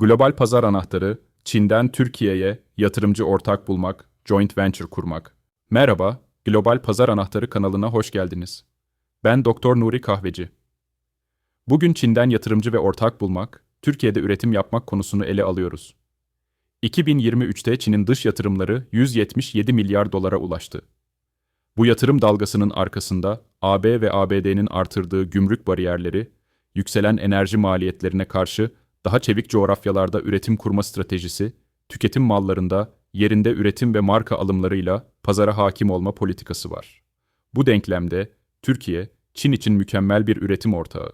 Global pazar anahtarı, Çin'den Türkiye'ye yatırımcı ortak bulmak, joint venture kurmak. Merhaba, Global Pazar Anahtarı kanalına hoş geldiniz. Ben Doktor Nuri Kahveci. Bugün Çin'den yatırımcı ve ortak bulmak, Türkiye'de üretim yapmak konusunu ele alıyoruz. 2023'te Çin'in dış yatırımları 177 milyar dolara ulaştı. Bu yatırım dalgasının arkasında AB ve ABD'nin artırdığı gümrük bariyerleri, yükselen enerji maliyetlerine karşı daha çevik coğrafyalarda üretim kurma stratejisi, tüketim mallarında yerinde üretim ve marka alımlarıyla pazara hakim olma politikası var. Bu denklemde Türkiye, Çin için mükemmel bir üretim ortağı.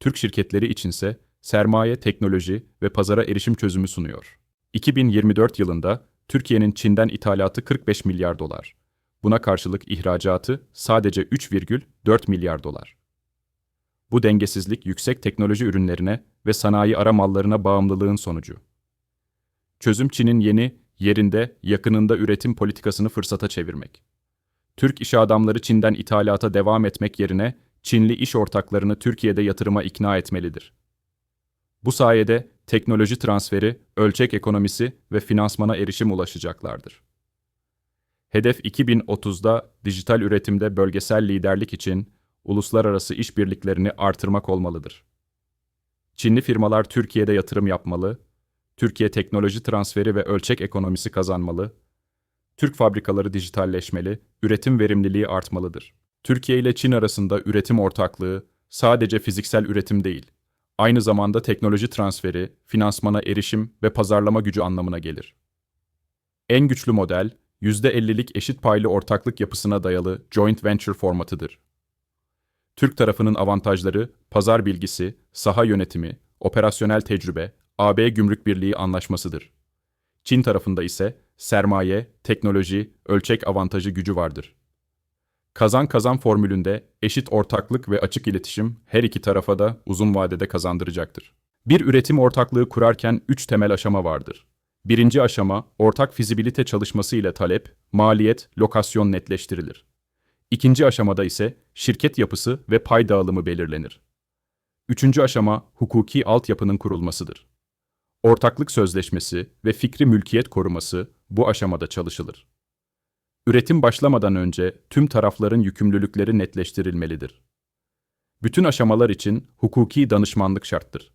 Türk şirketleri içinse sermaye, teknoloji ve pazara erişim çözümü sunuyor. 2024 yılında Türkiye'nin Çin'den ithalatı 45 milyar dolar. Buna karşılık ihracatı sadece 3,4 milyar dolar. Bu dengesizlik yüksek teknoloji ürünlerine ve sanayi ara mallarına bağımlılığın sonucu. Çözüm Çin'in yeni, yerinde, yakınında üretim politikasını fırsata çevirmek. Türk iş adamları Çin'den ithalata devam etmek yerine Çinli iş ortaklarını Türkiye'de yatırıma ikna etmelidir. Bu sayede teknoloji transferi, ölçek ekonomisi ve finansmana erişim ulaşacaklardır. Hedef 2030'da dijital üretimde bölgesel liderlik için uluslararası işbirliklerini artırmak olmalıdır. Çinli firmalar Türkiye'de yatırım yapmalı, Türkiye teknoloji transferi ve ölçek ekonomisi kazanmalı, Türk fabrikaları dijitalleşmeli, üretim verimliliği artmalıdır. Türkiye ile Çin arasında üretim ortaklığı sadece fiziksel üretim değil, aynı zamanda teknoloji transferi, finansmana erişim ve pazarlama gücü anlamına gelir. En güçlü model, %50'lik eşit paylı ortaklık yapısına dayalı joint venture formatıdır. Türk tarafının avantajları pazar bilgisi, saha yönetimi, operasyonel tecrübe, AB Gümrük Birliği anlaşmasıdır. Çin tarafında ise sermaye, teknoloji, ölçek avantajı gücü vardır. Kazan-kazan formülünde eşit ortaklık ve açık iletişim her iki tarafa da uzun vadede kazandıracaktır. Bir üretim ortaklığı kurarken üç temel aşama vardır. Birinci aşama, ortak fizibilite çalışması ile talep, maliyet, lokasyon netleştirilir. İkinci aşamada ise şirket yapısı ve pay dağılımı belirlenir. Üçüncü aşama, hukuki altyapının kurulmasıdır. Ortaklık sözleşmesi ve fikri mülkiyet koruması bu aşamada çalışılır. Üretim başlamadan önce tüm tarafların yükümlülükleri netleştirilmelidir. Bütün aşamalar için hukuki danışmanlık şarttır.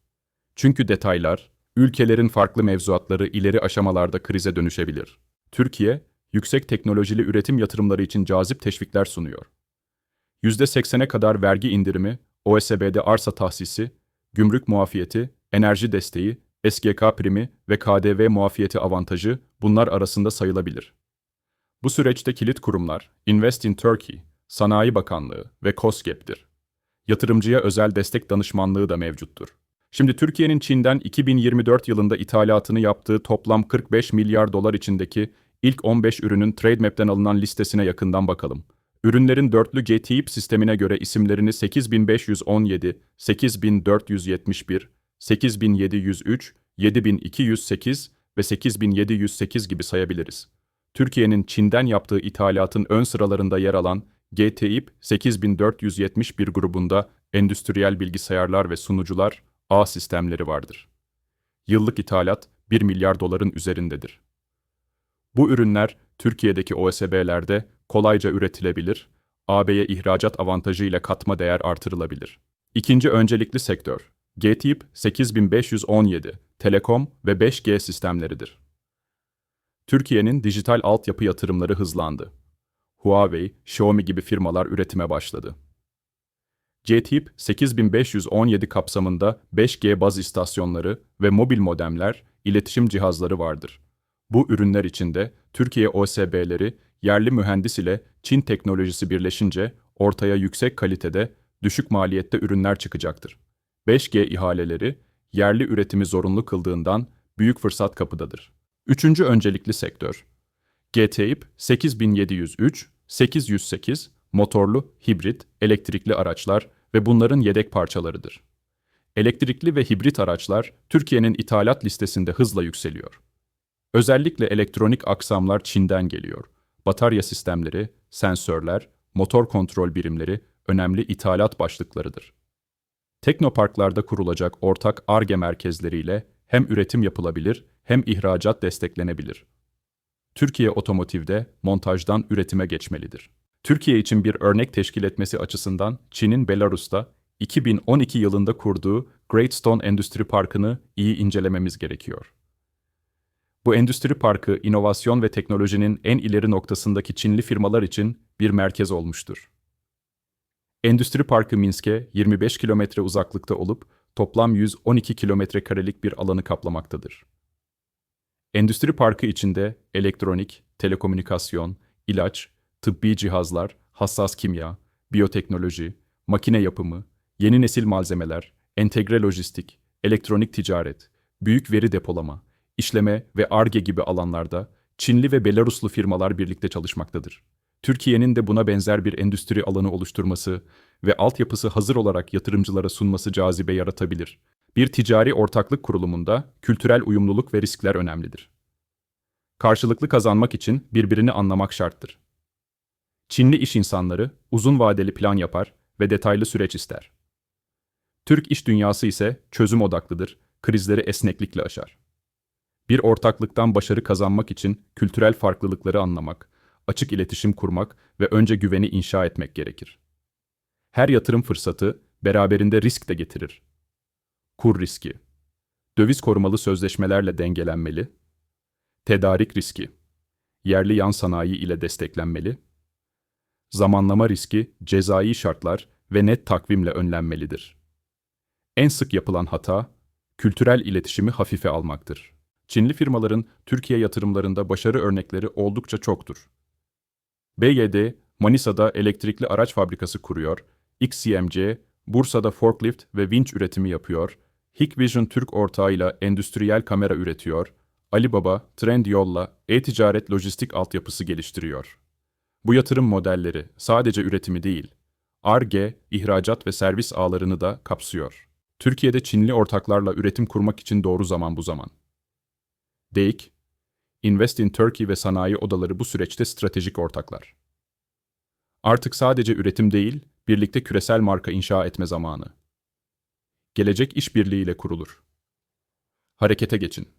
Çünkü detaylar, ülkelerin farklı mevzuatları ileri aşamalarda krize dönüşebilir. Türkiye, yüksek teknolojili üretim yatırımları için cazip teşvikler sunuyor. %80'e kadar vergi indirimi, OSB'de arsa tahsisi, gümrük muafiyeti, enerji desteği, SGK primi ve KDV muafiyeti avantajı bunlar arasında sayılabilir. Bu süreçte kilit kurumlar Invest in Turkey, Sanayi Bakanlığı ve COSGAP'tir. Yatırımcıya özel destek danışmanlığı da mevcuttur. Şimdi Türkiye'nin Çin'den 2024 yılında ithalatını yaptığı toplam 45 milyar dolar içindeki ilk 15 ürünün TradeMap'ten alınan listesine yakından bakalım. Ürünlerin dörtlü GTIP sistemine göre isimlerini 8517, 8471, 8703, 7208 ve 8708 gibi sayabiliriz. Türkiye'nin Çin'den yaptığı ithalatın ön sıralarında yer alan GTIP 8471 grubunda endüstriyel bilgisayarlar ve sunucular, ağ sistemleri vardır. Yıllık ithalat 1 milyar doların üzerindedir. Bu ürünler Türkiye'deki OSB'lerde kolayca üretilebilir, AB'ye ihracat avantajı ile katma değer artırılabilir. İkinci öncelikli sektör, GTIP 8517, Telekom ve 5G sistemleridir. Türkiye'nin dijital altyapı yatırımları hızlandı. Huawei, Xiaomi gibi firmalar üretime başladı. GTIP 8517 kapsamında 5G baz istasyonları ve mobil modemler, iletişim cihazları vardır. Bu ürünler içinde Türkiye OSB'leri yerli mühendis ile Çin teknolojisi birleşince ortaya yüksek kalitede, düşük maliyette ürünler çıkacaktır. 5G ihaleleri yerli üretimi zorunlu kıldığından büyük fırsat kapıdadır. Üçüncü öncelikli sektör. GTIP 8703, 808 motorlu, hibrit, elektrikli araçlar ve bunların yedek parçalarıdır. Elektrikli ve hibrit araçlar Türkiye'nin ithalat listesinde hızla yükseliyor. Özellikle elektronik aksamlar Çin'den geliyor. Batarya sistemleri, sensörler, motor kontrol birimleri önemli ithalat başlıklarıdır. Teknoparklarda kurulacak ortak ARGE merkezleriyle hem üretim yapılabilir hem ihracat desteklenebilir. Türkiye otomotivde montajdan üretime geçmelidir. Türkiye için bir örnek teşkil etmesi açısından Çin'in Belarus'ta 2012 yılında kurduğu Great Stone Endüstri Parkı'nı iyi incelememiz gerekiyor. Bu endüstri parkı inovasyon ve teknolojinin en ileri noktasındaki Çinli firmalar için bir merkez olmuştur. Endüstri Parkı Minsk'e 25 kilometre uzaklıkta olup toplam 112 kilometre karelik bir alanı kaplamaktadır. Endüstri Parkı içinde elektronik, telekomünikasyon, ilaç, tıbbi cihazlar, hassas kimya, biyoteknoloji, makine yapımı, yeni nesil malzemeler, entegre lojistik, elektronik ticaret, büyük veri depolama, işleme ve ARGE gibi alanlarda Çinli ve Belaruslu firmalar birlikte çalışmaktadır. Türkiye'nin de buna benzer bir endüstri alanı oluşturması ve altyapısı hazır olarak yatırımcılara sunması cazibe yaratabilir. Bir ticari ortaklık kurulumunda kültürel uyumluluk ve riskler önemlidir. Karşılıklı kazanmak için birbirini anlamak şarttır. Çinli iş insanları uzun vadeli plan yapar ve detaylı süreç ister. Türk iş dünyası ise çözüm odaklıdır, krizleri esneklikle aşar. Bir ortaklıktan başarı kazanmak için kültürel farklılıkları anlamak, açık iletişim kurmak ve önce güveni inşa etmek gerekir. Her yatırım fırsatı beraberinde risk de getirir. Kur riski. Döviz korumalı sözleşmelerle dengelenmeli. Tedarik riski. Yerli yan sanayi ile desteklenmeli. Zamanlama riski cezai şartlar ve net takvimle önlenmelidir. En sık yapılan hata kültürel iletişimi hafife almaktır. Çinli firmaların Türkiye yatırımlarında başarı örnekleri oldukça çoktur. BYD, Manisa'da elektrikli araç fabrikası kuruyor, XCMC, Bursa'da forklift ve vinç üretimi yapıyor, Hikvision Türk ortağıyla endüstriyel kamera üretiyor, Alibaba, Trendyol'la e-ticaret lojistik altyapısı geliştiriyor. Bu yatırım modelleri sadece üretimi değil, ARGE, ihracat ve servis ağlarını da kapsıyor. Türkiye'de Çinli ortaklarla üretim kurmak için doğru zaman bu zaman. DEIK, Invest in Turkey ve sanayi odaları bu süreçte stratejik ortaklar. Artık sadece üretim değil, birlikte küresel marka inşa etme zamanı. Gelecek işbirliğiyle kurulur. Harekete geçin.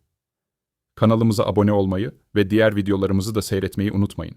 Kanalımıza abone olmayı ve diğer videolarımızı da seyretmeyi unutmayın.